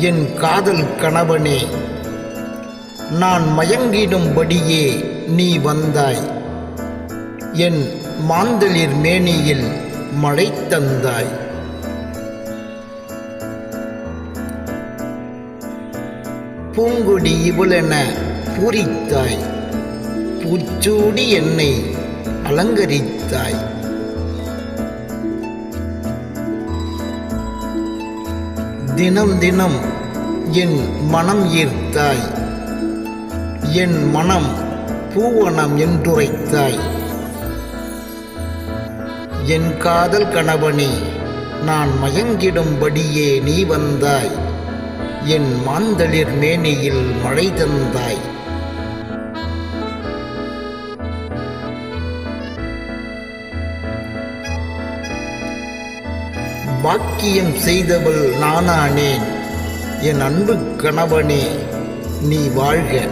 என் காதல் கணவனே நான் மயங்கிடும்படியே நீ வந்தாய். என் மாந்தளிர் மேனியில் மழை தந்தாய். பூங்கொடி இவளென பூரித்தாய். பூச்சூடி என்னை அலங்கரித்தாய். தினம் தினம் என் மனம் ஈர்த்தாய் என் மனம் பூவனம் என்றுரைத்தாய். என் காதல் கணவனே நான் மயங்கிடும்படியே நீ வந்தாய். என் மாந்தளிர் மேனியில் மழை தந்தாய். பாக்கியம் செய்தவள் நானானேன். என் அன்பு கணவனே நீ வாழ்க.